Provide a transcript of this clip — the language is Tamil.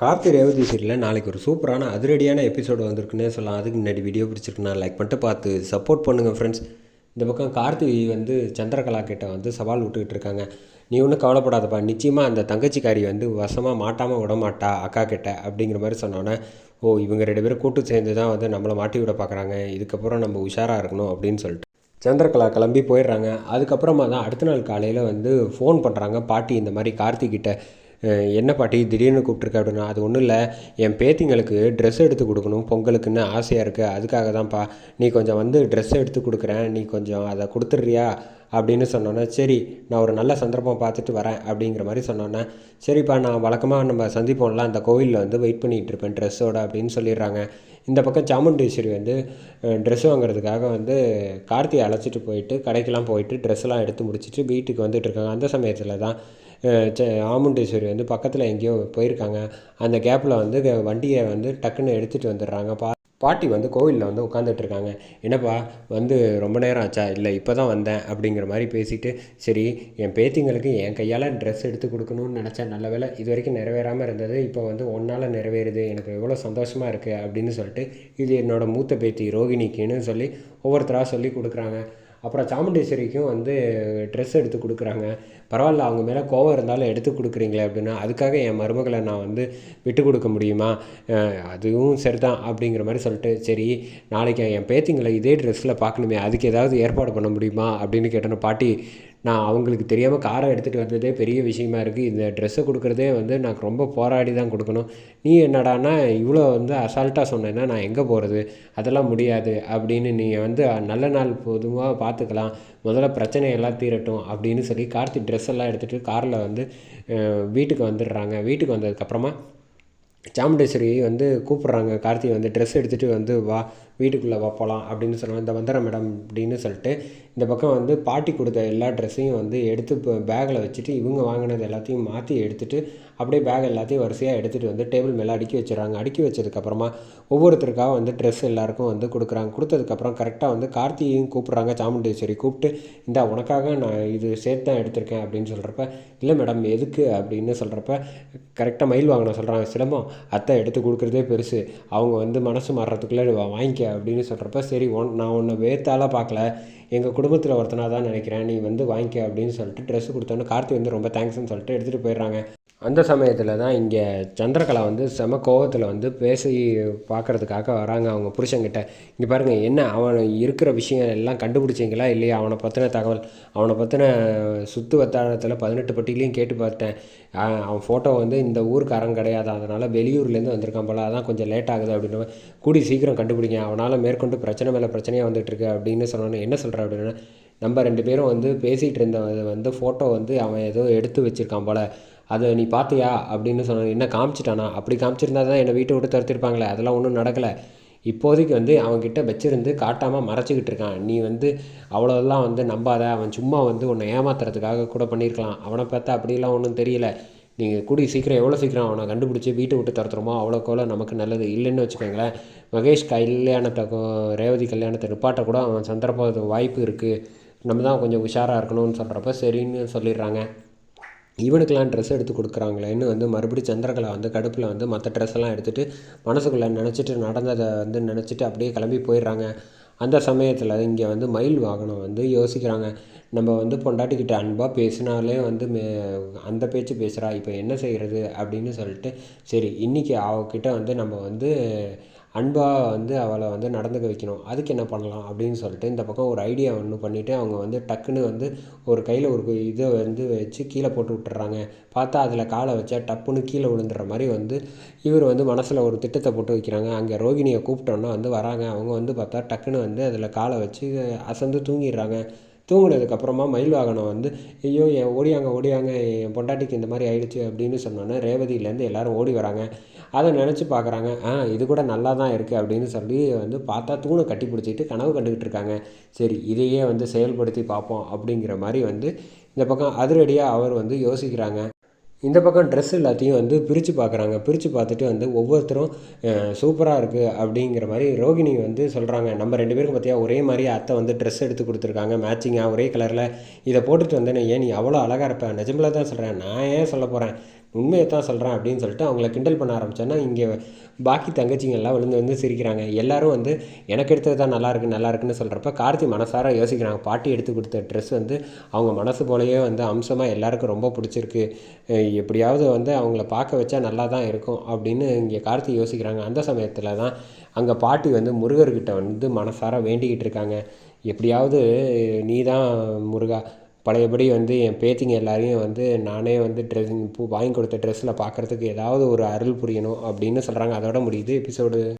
கார்த்தி ரேவதி சீரியலில் நாளைக்கு ஒரு சூப்பரான அதிரடியான எபிசோடு வந்திருக்குன்னே சொல்லலாம். அதுக்கு முன்னாடி வீடியோ பிடிச்சிருக்குன்னா லைக் பண்ணிட்டு பார்த்து சப்போர்ட் பண்ணுங்கள் ஃப்ரெண்ட்ஸ் இந்த பக்கம் கார்த்தி வந்து சந்திரகலா கிட்ட வந்து சவால் விட்டுக்கிட்டு இருக்காங்க. நீ ஒன்றும் கவலைப்படாதப்பா. நிச்சயமாக அந்த தங்கச்சிக்காரி வந்து வசமாக மாட்டாமல் விட மாட்டா அக்கா கிட்ட அப்படிங்கிற மாதிரி சொன்னோன்னே ஓ இவங்க ரெண்டு பேரும் கூட்டு சேர்ந்து தான் வந்து நம்மளை மாட்டி விட பார்க்குறாங்க இதுக்கப்புறம் நம்ம உஷாராக இருக்கணும் அப்படின்னு சொல்லிட்டு. சந்திரகலா கிளம்பி போயிடுறாங்க. அதுக்கப்புறமா தான் அடுத்த நாள் காலையில் வந்து ஃபோன் பண்ணுறாங்க பாட்டி இந்த மாதிரி கார்த்திகிட்ட என்ன பாட்டி திடீர்னு கூப்பிட்ருக்க அப்படின்னா அது ஒன்றும் இல்லை. என் பேத்திங்களுக்கு ட்ரெஸ் எடுத்து கொடுக்கணும் பொங்கலுக்குன்னு ஆசையாக இருக்குது அதுக்காக தான்ப்பா நீ கொஞ்சம் வந்து ட்ரெஸ் எடுத்து கொடுக்குறேன் நீ கொஞ்சம் அதை கொடுத்துட்றியா? அப்படின்னு சொன்னோன்னே சரி நான் ஒரு நல்ல சந்தர்ப்பம் பார்த்துட்டு வரேன் அப்படிங்கிற மாதிரி சொன்னோன்னே சரிப்பா நான் வழக்கமாக நம்ம சந்திப்போம்லாம் அந்த கோவிலில் வந்து வெயிட் பண்ணிகிட்டு இருப்பேன் ட்ரெஸ்ஸோட அப்படின்னு சொல்லிடுறாங்க. இந்த பக்கம் சாமுண்டீஸ்வரி வந்து ட்ரெஸ் வாங்குறதுக்காக வந்து கார்த்தியை அழைச்சிட்டு போயிட்டு கடைக்கெல்லாம் போயிட்டு ட்ரெஸ்லாம் எடுத்து முடிச்சுட்டு வீட்டுக்கு வந்துட்டு இருக்காங்க. அந்த சமயத்தில் தான் ஆமுண்டேஸ்வரி வந்து பக்கத்தில் எங்கேயோ போயிருக்காங்க. அந்த கேப்பில் வந்து வண்டியை வந்து டக்குன்னு எடுத்துகிட்டு வந்துடுறாங்க. பா பாட்டி வந்து கோவிலில் வந்து உட்காந்துட்டு இருக்காங்க என்னப்பா வந்து ரொம்ப நேரம் ஆச்சா? இல்லை இப்போ தான் வந்தேன் அப்படிங்கிற மாதிரி பேசிட்டு சரி என் பேத்திங்களுக்கு என் கையால் ட்ரெஸ் எடுத்து கொடுக்கணும்னு நினச்சேன். நல்ல வேலை இது வரைக்கும் நிறைவேறாமல் இருந்தது. இப்போ வந்து ஒன்றால் நிறைவேறுது. எனக்கு எவ்வளோ சந்தோஷமாக இருக்குது அப்படின்னு சொல்லிட்டு இது என்னோடய மூத்த பேத்தி ரோகிணிக்குன்னு சொல்லி ஒவ்வொருத்தராக சொல்லி கொடுக்குறாங்க. அப்புறம் சாமுண்டேஸ்வரிக்கும் வந்து ட்ரெஸ் எடுத்து கொடுக்குறாங்க. பரவாயில்ல அவங்க மேலே கோவம் இருந்தாலும் எடுத்து கொடுக்குறீங்களே அப்படின்னா அதுக்காக என் மருமகளை நான் வந்து விட்டு கொடுக்க முடியுமா? அதுவும் சரிதான் அப்படிங்கிற மாதிரி சொல்லிட்டு சரி நாளைக்கு என் பேத்திங்களை இதே ட்ரெஸ்ஸில் பார்க்கணுமே அதுக்கு ஏதாவது ஏற்பாடு பண்ண முடியுமா அப்படின்னு கேட்டோன்னா பாட்டி நான் அவங்களுக்கு தெரியாமல் காரை எடுத்துகிட்டு வந்ததே பெரிய விஷயமா இருக்குது இந்த ட்ரெஸ்ஸை கொடுக்குறதே வந்து நான் ரொம்ப போராடி தான் கொடுக்கணும். நீ என்னடான்னா இவ்வளோ வந்து அசால்ட்டாக சொன்னேன்னா நான் எங்கே போகிறது அதெல்லாம் முடியாது. அப்படின்னு நீங்கள் வந்து நல்ல நாள் பொதுவாக பார்த்துக்கலாம் முதல்ல பிரச்சனையெல்லாம் தீரட்டும் அப்படின்னு சொல்லி கார்த்திக் ட்ரெஸ் எல்லாம் எடுத்துகிட்டு காரில் வந்து வீட்டுக்கு வந்துடுறாங்க. வீட்டுக்கு வந்ததுக்கப்புறமா சாமுண்டேஸ்வரி வந்து கூப்பிட்றாங்க. கார்த்தி வந்து ட்ரெஸ் எடுத்துகிட்டு வந்து வா வீட்டுக்குள்ளே வா போகலாம் அப்படின்னு சொன்னாங்க இந்த வந்துடுறேன் மேடம் அப்படின்னு சொல்லிட்டு இந்த பக்கம் வந்து பாட்டி கொடுத்த எல்லா ட்ரெஸ்ஸையும் வந்து எடுத்து இப்போ பேக்கில் வச்சுட்டு இவங்க வாங்கினது எல்லாத்தையும் மாற்றி எடுத்துகிட்டு அப்படியே பேக் எல்லாத்தையும் வரிசையாக எடுத்துகிட்டு வந்து டேபிள் மேலே அடுக்கி வச்சுறாங்க அடுக்கி வச்சதுக்கப்புறமா ஒவ்வொருத்தருக்காக வந்து ட்ரெஸ் எல்லாருக்கும் வந்து கொடுக்குறாங்க. கொடுத்ததுக்கப்புறம் கரெக்டாக வந்து கார்த்திகையும் கூப்பிட்றாங்க. சாமுண்டேஸ்வரி கூப்பிட்டு இந்தா உனக்காக நான் இது சேர்த்து தான் எடுத்திருக்கேன் அப்படின்னு சொல்கிறப்ப இல்லை மேடம் எதுக்கு? அப்படின்னு சொல்கிறப்ப கரெக்டாக மயில் வாங்கின சொல்கிறாங்க சிலம்பம் அத்தை எடுத்து கொடுக்குறதே பெருசு. அவங்க வந்து மனசு மாறுறதுக்குள்ளே வாங்கிக்க. அப்படின்னு சொல்கிறப்ப சரி ஒன் நான் உன்னை வேத்தால பார்க்கல. எங்கள் குடும்பத்தில் ஒருத்தனாக தான் நினைக்கிறேன். நீ வந்து வாங்கிக்க அப்படின்னு சொல்லிட்டு ட்ரெஸ்ஸு கொடுத்தோன்னே கார்த்தி வந்து ரொம்ப தேங்க்ஸுன்னு சொல்லிட்டு எடுத்துகிட்டு போயிடுறாங்க. அந்த சமயத்தில் தான் இங்கே சந்திரகலா வந்து செம கோவத்தில் வந்து பேசி பார்க்கறதுக்காக வராங்க அவங்க புருஷங்கிட்ட இங்கே பாருங்கள் என்ன அவன் இருக்கிற விஷயம் எல்லாம் கண்டுபிடிச்சிங்களா இல்லையா? அவனை பற்றின தகவல் அவனை பற்றின சுற்று வட்டாரத்தில் பதினெட்டு பட்டியலையும் கேட்டு பார்த்தேன். அவன் ஃபோட்டோ வந்து இந்த ஊருக்காரன் கிடையாது. அதனால் வெளியூர்லேருந்து வந்திருக்கான் போல. அதான் கொஞ்சம் லேட் ஆகுது அப்படின்னு கூடி சீக்கிரம் கண்டுபிடிங்க. அவனால் மேற்கொண்டு பிரச்சனை மேலே பிரச்சனையாக வந்துட்டு இருக்கு அப்படின்னு சொன்னோன்னே என்ன சொல்கிற அப்படின்னா நம்ம ரெண்டு பேரும் வந்து பேசிகிட்டு இருந்த வந்து ஃபோட்டோ வந்து அவன் ஏதோ எடுத்து வச்சிருக்கான் போல. அதை நீ பார்த்தியா? அப்படின்னு சொன்ன என்ன காமிச்சிட்டானா? அப்படி காமிச்சிருந்தா தான் என்னை வீட்டை விட்டு துரத்திருப்பாங்களே? அதெல்லாம் ஒன்றும் நடக்கலை. இப்போதைக்கு வந்து அவன்கிட்ட வச்சிருந்து காட்டாமல் மறைச்சிக்கிட்டு இருக்கான். நீ வந்து அவ்வளோலாம் வந்து நம்பாத. அவன் சும்மா வந்து உன்னை ஏமாத்துறதுக்காக கூட பண்ணியிருக்கலாம். அவனை பார்த்தா அப்படிலாம் ஒன்றும் தெரியல. நீங்கள் கூடி சீக்கிரம் எவ்வளோ சீக்கிரம் அவனை கண்டுபிடிச்சி வீட்டை விட்டு தரத்துறோமோ அவ்வளோக்கோல நமக்கு நல்லது இல்லைன்னு வச்சுக்கோங்களேன். மகேஷ் கல்யாணத்தை ரேவதி கல்யாணத்தை நிப்பாட்ட கூட அவன் சந்தர்ப்பம் வாய்ப்பு இருக்குது நம்ம தான் கொஞ்சம் உஷாராக இருக்கணும்னு சொல்கிறப்ப சரின்னு சொல்லிடுறாங்க. இவனுக்கெல்லாம் ட்ரெஸ் எடுத்து கொடுக்குறாங்களேன்னு வந்து மறுபடியும் சந்திரகலா வந்து கடுப்பில் வந்து மற்ற ட்ரெஸ் எல்லாம் எடுத்துகிட்டு மனசுக்குள்ளே நினச்சிட்டு நடந்ததை வந்து நினச்சிட்டு அப்படியே கிளம்பி போயிடுறாங்க. அந்த சமயத்தில் இங்கே வந்து மயில் வாகனம் வந்து யோசிக்கிறாங்க. நம்ம வந்து பொண்டாட்டிக்கிட்ட அன்பாக பேசினாலே வந்து மே அந்த பேச்சு பேசுகிறா இப்போ என்ன செய்கிறது அப்படின்னு சொல்லிட்டு சரி இன்றைக்கி அவகிட்ட வந்து நம்ம வந்து அன்பாக வந்து அவளை வந்து நடந்துக்க வைக்கணும். அதுக்கு என்ன பண்ணலாம் அப்படின்னு சொல்லிட்டு இந்த பக்கம் ஒரு ஐடியா ஒன்று பண்ணிவிட்டு அவங்க வந்து டக்குன்னு வந்து ஒரு கையில் ஒரு இதை வந்து வச்சு கீழே போட்டு விட்டுறாங்க. பார்த்தா அதில் காலை வச்சா டப்புன்னு கீழே விழுந்துற மாதிரி வந்து இவர் வந்து மனசில் ஒரு திட்டத்தை போட்டு வைக்கிறாங்க. அங்கே ரோகிணியை கூப்பிட்டோன்னா வந்து வராங்க. அவங்க வந்து பார்த்தா டக்குன்னு வந்து அதில் காலை வச்சு அசந்து தூங்கிடுறாங்க. தூங்கினதுக்கப்புறமா மயில் வாகனம் வந்து ஐயோ என் ஓடியாங்க ஓடியாங்க என் பொண்டாட்டிக்கு இந்த மாதிரி ஆயிடுச்சு அப்படின்னு சொன்னோன்னே ரேவதியிலேருந்து எல்லாரும் ஓடி வராங்க. அதை நினச்சி பார்க்குறாங்க ஆ இது கூட நல்லா தான் இருக்குது அப்படின்னு சொல்லி வந்து பார்த்தா தூணை கட்டி பிடிச்சிட்டு கனவு கண்டுக்கிட்டு இருக்காங்க. சரி இதையே வந்து செயல்படுத்தி பார்ப்போம் அப்படிங்கிற மாதிரி வந்து இந்த பக்கம் அதிரடியாக அவர் வந்து யோசிக்கிறாங்க. இந்த பக்கம் ட்ரெஸ் எல்லாத்தையும் வந்து பிரித்து பார்க்குறாங்க. பிரித்து பார்த்துட்டு வந்து ஒவ்வொருத்தரும் சூப்பராக இருக்குது அப்படிங்கிற மாதிரி ரோகிணி வந்து சொல்கிறாங்க நம்ம ரெண்டு பேருக்கும் பார்த்தியா ஒரே மாதிரி அத்தை வந்து ட்ரெஸ் எடுத்து கொடுத்துருக்காங்க. மேட்சிங்காக ஒரே கலரில் இதை போட்டுட்டு வந்தேன்னு. ஏன் நீ அவ்வளோ அழகாக இருப்பேன் நிஜமில் தான் சொல்கிறேன் நான் ஏன் சொல்ல போகிறேன் உண்மையை தான் சொல்கிறேன் அப்படின்னு சொல்லிட்டு அவங்கள கிண்டல் பண்ண ஆரம்பித்தோன்னா இங்கே பாக்கி தங்கச்சிங்கெல்லாம் விழுந்து வந்து சிரிக்கிறாங்க. எல்லாரும் வந்து எனக்கு எடுத்தது தான் நல்லாயிருக்கு நல்லாயிருக்குன்னு சொல்கிறப்ப கார்த்தி மனசார யோசிக்கிறாங்க. பாட்டி எடுத்து கொடுத்த ட்ரெஸ் வந்து அவங்க மனசு போலயே வந்து அம்சமாக எல்லாருக்கும் ரொம்ப பிடிச்சிருக்கு. எப்படியாவது வந்து அவங்கள பார்க்க வச்சா நல்லா தான் இருக்கும் அப்படின்னு இங்கே கார்த்தி யோசிக்கிறாங்க. அந்த சமயத்தில் தான் அங்கே பாட்டி வந்து முருகர்கிட்ட வந்து மனசார வேண்டிக்கிட்டு இருக்காங்க. எப்படியாவது நீ தான் முருகா பழையபடி வந்து என் பேத்திங்க எல்லாரையும் வந்து நானே வந்து ட்ரெஸ் பூ வாங்கி கொடுத்த ட்ரெஸ்ஸில் பார்க்குறதுக்கு ஏதாவது ஒரு அருள் புரியணும் அப்படின்னு சொல்கிறாங்க அதோட முடியுது எபிசோடு